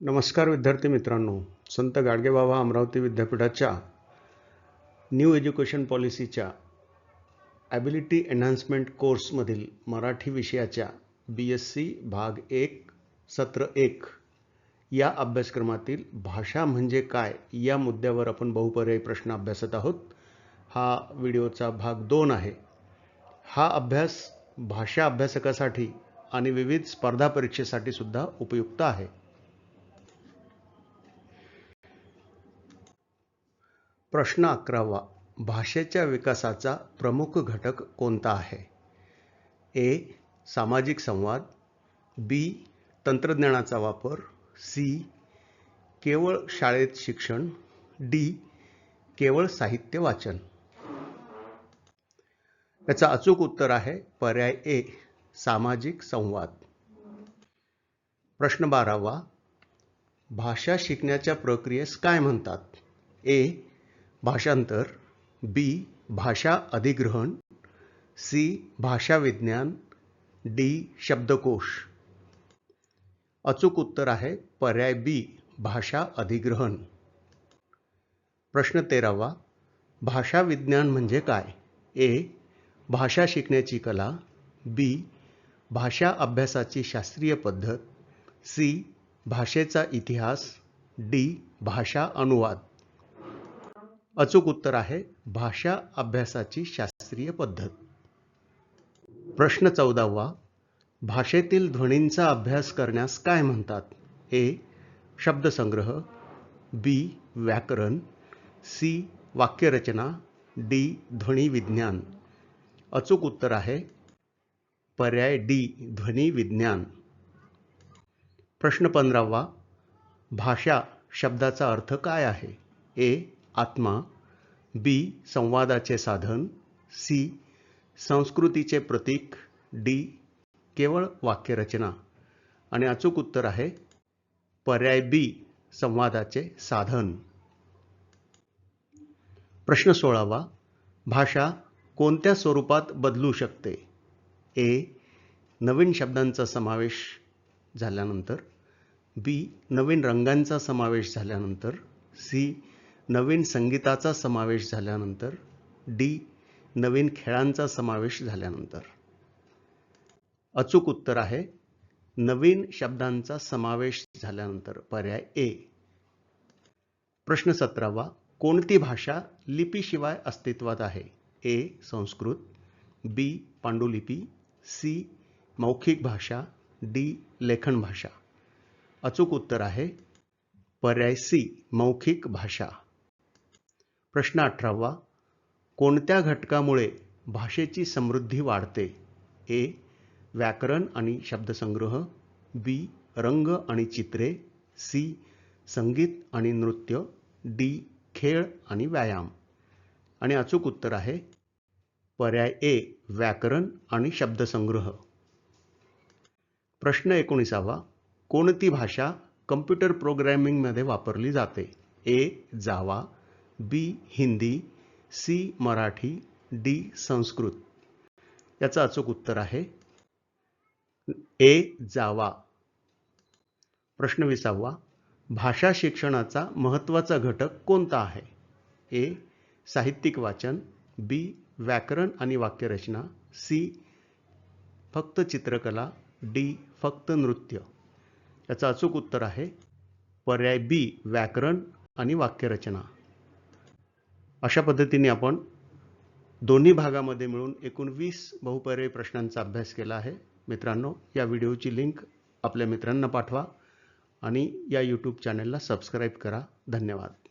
नमस्कार विद्यार्थी मित्रांनो. संत गाडगेबाबा अमरावती विद्यापीठाच्या न्यू एज्युकेशन पॉलिसीच्या ॲबिलिटी एन्हान्समेंट कोर्समधील मराठी विषयाच्या बी एस सी भाग एक सत्र एक या अभ्यासक्रमातील भाषा म्हणजे काय या मुद्द्यावर आपण बहुपर्यायी प्रश्न अभ्यासत आहोत. हा व्हिडिओचा भाग दोन आहे. हा अभ्यास भाषा अभ्यासकासाठी आणि विविध स्पर्धा परीक्षेसाठी सुद्धा उपयुक्त आहे. प्रश्न अकरावा. भाषेच्या विकासाचा प्रमुख घटक कोणता आहे? ए. सामाजिक संवाद. बी. तंत्रज्ञानाचा वापर. सी. केवळ शाळेत शिक्षण. डी. केवळ साहित्य वाचन. याचं अचूक उत्तर आहे पर्याय ए सामाजिक संवाद. प्रश्न बारावा. भाषा शिकण्याच्या प्रक्रियेस काय म्हणतात? ए. भाषांतर बी भाषा अधिग्रहण सी भाषा विज्ञान डी शब्दकोश. अचूक उत्तर आहे पर्याय बी भाषा अधिग्रहण. प्रश्न तेरावा भाषा विज्ञान म्हणजे काय? ए भाषा शिकण्याची कला बी भाषा अभ्यासाची शास्त्रीय पद्धत सी भाषेचा इतिहास डी भाषा अनुवाद. अचूक उत्तर आहे भाषा अभ्यासाची शास्त्रीय पद्धत. प्रश्न चौदावा भाषेतील ध्वनींचा अभ्यास करण्यास काय म्हणतात? ए शब्दसंग्रह बी व्याकरण सी वाक्यरचना डी ध्वनी विज्ञान. अचूक उत्तर आहे पर्याय डी ध्वनी विज्ञान. प्रश्न पंधरावा भाषा शब्दाचा अर्थ काय आहे? ए आत्मा बी संवादाचे साधन सी संस्कृतीचे प्रतीक डी केवळ वाक्यरचना. आणि अचूक उत्तर आहे पर्याय बी संवादाचे साधन. प्रश्न सोळावा भाषा कोणत्या स्वरूपात बदलू शकते? ए नवीन शब्दांचा समावेश झाल्यानंतर बी नवीन रंगांचा समावेश झाल्यानंतर सी नवीन संगीताचा समावेश झाल्यानंतर डी नवीन खेळांचा समावेश झाल्यानंतर. अचूक उत्तर आहे नवीन शब्दांचा समावेश झाल्यानंतर पर्याय ए प्रश्न सतरावा कोणती भाषा लिपीशिवाय अस्तित्वात आहे? ए संस्कृत बी पांडुलिपी सी मौखिक भाषा डी लेखन भाषा. अचूक उत्तर आहे पर्याय सी मौखिक भाषा. प्रश्न अठरावा कोणत्या घटकामुळे भाषेची समृद्धी वाढते? ए व्याकरण आणि शब्दसंग्रह बी रंग आणि चित्रे सी संगीत आणि नृत्य डी खेळ आणि व्यायाम. आणि अचूक उत्तर आहे पर्याय ए व्याकरण आणि शब्दसंग्रह. प्रश्न एकोणीसावा कोणती भाषा कम्प्युटर प्रोग्रॅमिंगमध्ये वापरली जाते? A Java B Hindi C Marathi D Sanskrit. याचं अचूक उत्तर आहे. ए जावा. प्रश्न विसावा. भाषा शिक्षणाचा महत्त्वाचा घटक कोणता आहे? ए साहित्यिक वाचन बी व्याकरण आणि वाक्यरचना सी फक्त चित्रकला डी फक्त नृत्य. याचं अचूक उत्तर आहे. पर्याय बी व्याकरण आणि वाक्यरचना. अशा पद्धतीने आपण दोन्ही भागामध्ये मिळून एकूण वीस बहुपर्यायी प्रश्नांचा अभ्यास केला आहे. मित्रांनो या व्हिडिओची लिंक आपल्या मित्रांना पाठवा आणि या यूट्यूब चॅनलला सबस्क्राईब करा. धन्यवाद.